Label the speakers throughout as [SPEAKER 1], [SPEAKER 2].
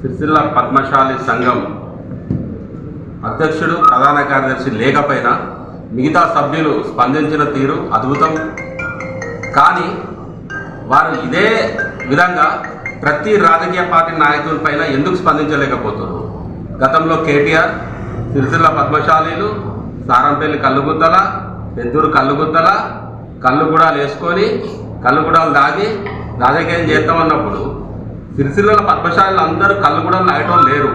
[SPEAKER 1] సిరిసిల్ల పద్మశాలి సంఘం అధ్యక్షుడు ప్రధాన కార్యదర్శి లేకపోయినా మిగతా సభ్యులు స్పందించిన తీరు అద్భుతం. కానీ వారు ఇదే విధంగా ప్రతి రాజకీయ పార్టీ నాయకులపైన ఎందుకు స్పందించలేకపోతున్నారు? గతంలో కేటీఆర్ సిరిసిల్ల పద్మశాలీలు సారంపల్లి కళ్ళుగుద్దల పెద్దూరు కల్లుగుద్దల కళ్ళు కూడా వేసుకొని కళ్ళు కూడా దాగి రాజకీయం చేస్తామన్నప్పుడు సిరిసిల్ల పద్మశాలలో అందరూ కళ్ళు కూడా తాగటం లేరు.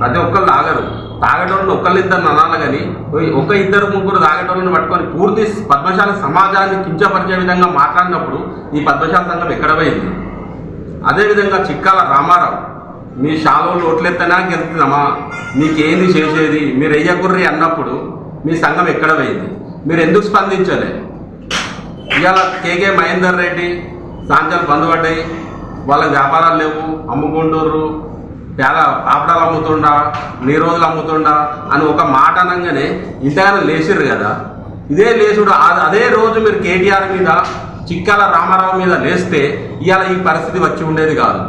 [SPEAKER 1] ప్రతి ఒక్కరు తాగరు తాగేటోళ్ళు ఒకళ్ళు ఇద్దరు అనాలి కానీ ఒక ఇద్దరు ముగ్గురు తాగటోళ్ళని పట్టుకొని పూర్తి పద్మశాల సమాజాన్ని కించపరిచే విధంగా మాట్లాడినప్పుడు ఈ పద్మశాల సంఘం ఎక్కడ పోయింది? అదేవిధంగా చిక్కాల రామారావు మీ షాలోళ్ళు ఓట్లెత్తనా గెలుతున్నామా మీకేంది చేసేది? మీరు వెయ్యకుర్రి అన్నప్పుడు మీ సంఘం ఎక్కడ పోయింది? మీరు ఎందుకు స్పందించలే? ఇవాళ కేకే మహేందర్ రెడ్డి సాంచాలు బంధుపడ్డాయి. వాళ్ళ వ్యాపారాలు లేవు అమ్ముకుంటుర్రు పేద ఆపడాలు అమ్ముతుండా నీ రోజులు అమ్ముతుండా అని ఒక మాట అనగానే ఇంతగానో లేచిర్రు కదా. ఇదే లేచుడు అదే రోజు మీరు కేటీఆర్ మీద చిక్కాల రామారావు మీద లేస్తే ఇవాళ ఈ పరిస్థితి వచ్చి ఉండేది కాదు.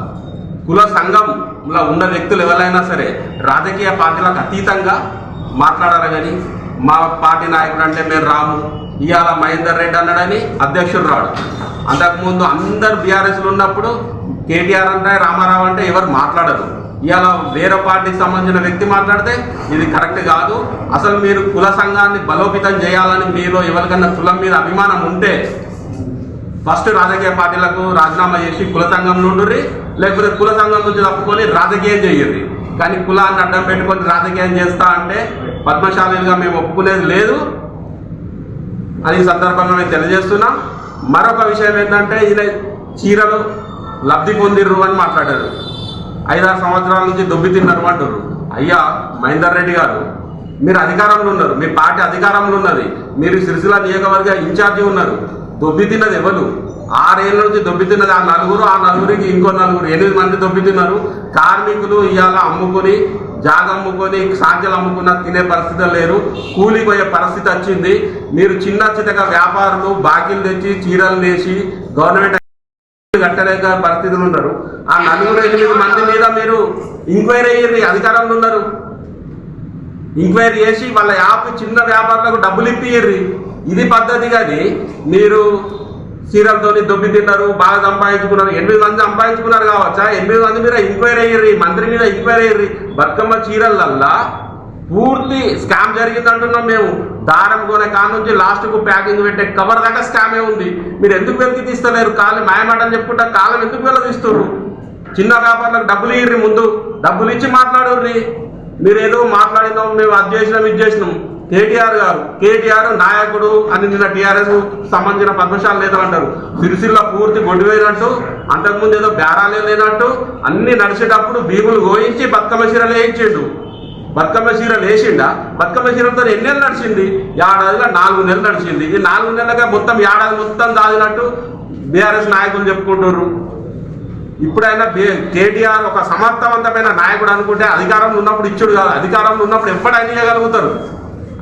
[SPEAKER 1] కుల సంఘంలో ఉన్న వ్యక్తులు ఎవరైనా సరే రాజకీయ పార్టీలకు అతీతంగా మాట్లాడారు కానీ మా పార్టీ నాయకుడు అంటే మేము రాము ఇవాళ మహేందర్ రెడ్డి అన్నాడని అధ్యక్షుడు రాడు. అంతకుముందు అందరు బీఆర్ఎస్లు ఉన్నప్పుడు కేటీఆర్ అంటే రామారావు అంటే ఎవరు మాట్లాడరు. ఇవాళ వేరే పార్టీకి సంబంధించిన వ్యక్తి మాట్లాడితే ఇది కరెక్ట్ కాదు. అసలు మీరు కుల సంఘాన్ని బలోపేతం చేయాలని మీలో ఎవరికన్నా కులం మీద అభిమానం ఉంటే ఫస్ట్ రాజకీయ పార్టీలకు రాజీనామా చేసి కుల సంఘం ఉండుర్రి లేకపోతే కుల సంఘం నుంచి తప్పుకొని రాజకీయం చేయండి కానీ కులాన్ని అడ్డం పెట్టుకొని రాజకీయం చేస్తా అంటే పద్మశాలిగా మేము ఒప్పుకునేది లేదు. అని సందర్భంగా మేము తెలియజేస్తున్నాం. మరొక విషయం ఏంటంటే ఈయన చీరలు లబ్ధి పొందిర్రు అని మాట్లాడారు. ఐదారు సంవత్సరాల నుంచి దొబ్బి తిన్నారు అంటారు అయ్యా మహేందర్ రెడ్డి గారు మీరు అధికారంలో ఉన్నారు. మీ పార్టీ అధికారంలో ఉన్నది. మీరు సిరిసిల్ల నియోజకవర్గ ఇన్ఛార్జి ఉన్నారు. దొబ్బి తిన్నది ఎవరు? ఆరేళ్ళ నుంచి దొబ్బి తిన్నది ఆ నలుగురు ఆ నలుగురికి ఇంకో నలుగురు. ఎనిమిది మంది దొబ్బి తిన్నారు. కార్మికులు ఇవాళ అమ్ముకొని జాగ అమ్ముకొని సాధ్యాలు అమ్ముకున్న తినే పరిస్థితి లేరు. కూలిపోయే పరిస్థితి వచ్చింది. మీరు చిన్న చిన్నగా వ్యాపారులు బాకీలు తెచ్చి చీరలు వేసి గవర్నమెంట్ కట్టలేక పరిస్థితులు ఉన్నారు ఆ నలుగురు ఎనిమిది మంది మీద మీరు ఎంక్వైరీ అయ్యి అధికారంలో ఉన్నారు ఎంక్వైరీ చేసి వాళ్ళ యాప్ చిన్న వ్యాపారులకు డబ్బులు ఇప్పియ్యి ఇది పద్ధతి కానీ మీరు చీరలతో దొబ్బి తిన్నారు బాగా సంపాదించుకున్నారు. ఎనిమిది మంది సంపాదించుకున్నారు కావచ్చా? ఎనిమిది మంది మీద ఎంక్వైరీ అయ్యి మంత్రి మీద ఎంక్వైరీ అయ్యి బతుకమ్మ చీరలల్లా పూర్తి స్కామ్ జరిగిందంటున్నాం మేము. దారం కొనే కాడ నుంచి లాస్ట్కు ప్యాకింగ్ పెట్టే కవర్ దాకా స్కామే ఉంది. మీరు ఎందుకు వెలికి తీస్తలేరు? కాలం అని చెప్పుకుంటా కాలం ఎందుకు వెళ్ళ తీస్తారు చిన్న వ్యాపారులకు డబ్బులు ఇయ్యి ముందు. డబ్బులు ఇచ్చి మాట్లాడుర్రి మీరు ఏదో మాట్లాడినాం మేము అది చేసినాం ఇది చేసినాం. కేటీఆర్ గారు కేటీఆర్ నాయకుడు అని నిన్న టీఆర్ఎస్ సంబంధించిన పద్మశాల లేదని అంటారు. సిరిసిల్ల పూర్తి గొడ్డువేనట్టు అంతకుముందు ఏదో బేరాలే లేనట్టు అన్ని నడిచేటప్పుడు భీములు గోయించి బతుకమ్మ చీరలు వేయించిండు బతుకమ్మ చీర లేచిండా బతుకమ్మ చీరతో ఎన్ని నెలలు నడిచింది? ఏడాదిగా నాలుగు నెలలు నడిచింది. ఈ నాలుగు నెలలుగా మొత్తం ఏడాది మొత్తం దాదినట్టు బీఆర్ఎస్ నాయకులు చెప్పుకుంటున్నారు ఇప్పుడైనా కేటీఆర్ ఒక సమర్థవంతమైన నాయకుడు అనుకుంటే అధికారంలో ఉన్నప్పుడు ఇచ్చుడు కాదు. అధికారంలో ఉన్నప్పుడు ఎప్పుడైనా చేయగలుగుతారు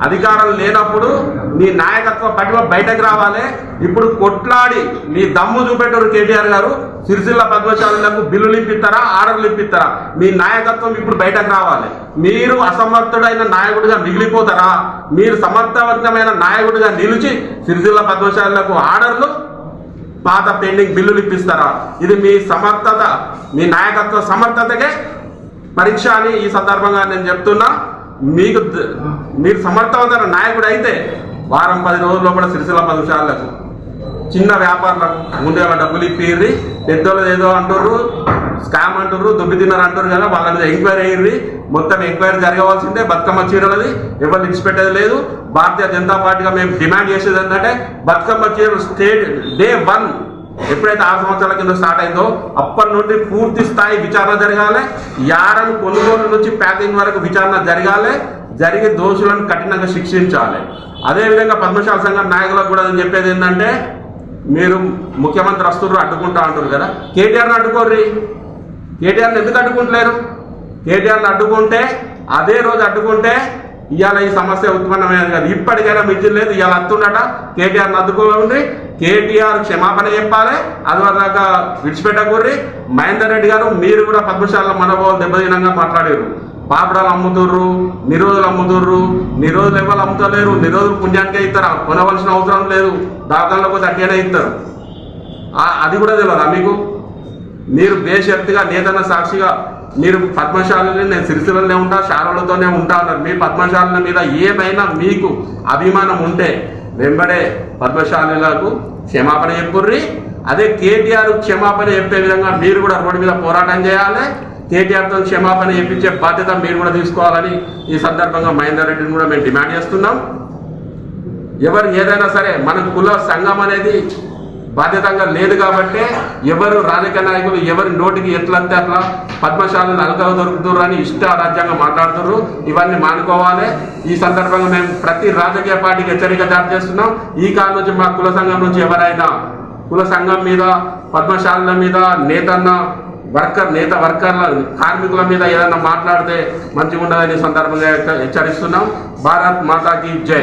[SPEAKER 1] అధికారం లేనప్పుడు నీ నాయకత్వ పటిమ బయటకు రావాలి. ఇప్పుడు కొట్లాడి మీ దమ్ము చూపెట్టారు కేటీఆర్ గారు. సిరిసిల్ల పద్మశాలకు బిల్లులు ఇప్పిస్తారా ఆర్డర్లు ఇప్పిస్తారా? మీ నాయకత్వం ఇప్పుడు బయటకు రావాలి. మీరు అసమర్థుడైన నాయకుడిగా మిగిలిపోతారా? మీరు సమర్థవంతమైన నాయకుడిగా నిలిచి సిరిసిల్ల పద్మశాలకు ఆర్డర్లు పాత పెండింగ్ బిల్లులు ఇప్పిస్తారా? ఇది మీ సమర్థత మీ నాయకత్వ సమర్థతకే పరీక్ష అని ఈ సందర్భంగా నేను చెప్తున్నా. మీకు మీరు సమర్థవంతమైన నాయకుడు అయితే వారం పది రోజుల్లో కూడా సిరిసిల్ల పదిశాలకు చిన్న వ్యాపారులకు ముందుగా డబ్బులు ఇప్పిర్రి పెద్దోళ్ళు ఏదో అంటుర్రు స్కామ్ అంటుర్రు దుబ్బి తిన్నారు అంటారు కదా వాళ్ళ మీద ఎంక్వైరీ అయ్యింది మొత్తం ఎంక్వైరీ జరగవలసిందే బతుకమ్మ చీరలది ఎవరు ఇచ్చిపెట్టేది లేదు. భారతీయ జనతా పార్టీగా మేము డిమాండ్ చేసేది ఏంటంటే బతుకమ్మ చీరలు స్టేట్ డే వన్ ఎప్పుడైతే ఆరు సంవత్సరాల కింద స్టార్ట్ అయిందో అప్పటి నుండి పూర్తి స్థాయి విచారణ జరగాలి. యారం కొనుగోలు నుంచి ప్యాకింగ్ వరకు విచారణ జరగాలి. జరిగి దోషులను కఠినంగా శిక్షించాలి. అదేవిధంగా పద్మశాల సంఘం నాయకులకు కూడా నేను చెప్పేది ఏంటంటే మీరు ముఖ్యమంత్రి వస్తున్నారు అడ్డుకుంటా అంటారు కదా. కేటీఆర్ని అడ్డుకోర్రి. కేటీఆర్ని ఎందుకు అడ్డుకుంటలేరు? కేటీఆర్ని అడ్డుకుంటే అదే రోజు అడ్డుకుంటే ఇవాళ ఈ సమస్య ఉత్పన్నమైనది కాదు. ఇప్పటికైనా మించి లేదు. ఇవాళ అత్తుండట. కేటీఆర్ నద్దుకోండి కేటీఆర్ క్షమాపణ చెప్పాలి. అది దాకా విడిచిపెట్టకూర్రి. మహేందర్ రెడ్డి గారు మీరు కూడా పద్మశాల మనోభావం దెబ్బతినంగా మాట్లాడారు. పాపడాలు అమ్ముతుర్రు నిరోధులు అమ్ముతుర్రు నిరోధులు ఎవరు అమ్ముతలేరు నిరోధులు పుణ్యానికే ఇస్తారు? కొనవలసిన అవసరం లేదు. దాదాలో పోతే అట్టిగానే ఇస్తారు. అది కూడా తెలియదా మీకు? మీరు బేషరతుగా నేతన్న సాక్షిగా మీరు పద్మశాలని నేను సిరిసిల్లనే ఉంటా శారలతోనే ఉంటా అన్నారు. మీ పద్మశాలల మీద ఏమైనా మీకు అభిమానం ఉంటే వెంబడే పద్మశాలకు క్షమాపణ చెప్పుర్రి. అదే కేటీఆర్ క్షమాపణ చెప్పే విధంగా మీరు కూడా రోడ్డు మీద పోరాటం చేయాలి. కేటీఆర్తో క్షమాపణ చెప్పించే బాధ్యత మీరు కూడా తీసుకోవాలని ఈ సందర్భంగా మహేందర్ రెడ్డిని కూడా మేము డిమాండ్ చేస్తున్నాం. ఎవరు ఏదైనా సరే మన కుల సంఘం అనేది బాధ్యతంగా లేదు కాబట్టి ఎవరు రాజకీయ నాయకులు ఎవరి నోటికి ఎట్లంతే అట్లా పద్మశాలను అలకలు దొరుకుతున్నారు అని ఇష్ట రాజ్యాంగం మాట్లాడుతున్నారు ఇవన్నీ మానుకోవాలి. ఈ సందర్భంగా మేము ప్రతి రాజకీయ పార్టీకి హెచ్చరిక జారీ చేస్తున్నాం. ఈ కాలం నుంచి మా కుల సంఘం నుంచి ఎవరైనా కుల సంఘం మీద పద్మశాలల మీద నేతన్న వర్కర్ నేత వర్కర్ల కార్మికుల మీద ఏదైనా మాట్లాడితే మంచిగా ఉండదని సందర్భంగా హెచ్చరిస్తున్నాం. భారత్ మాతాకి జై.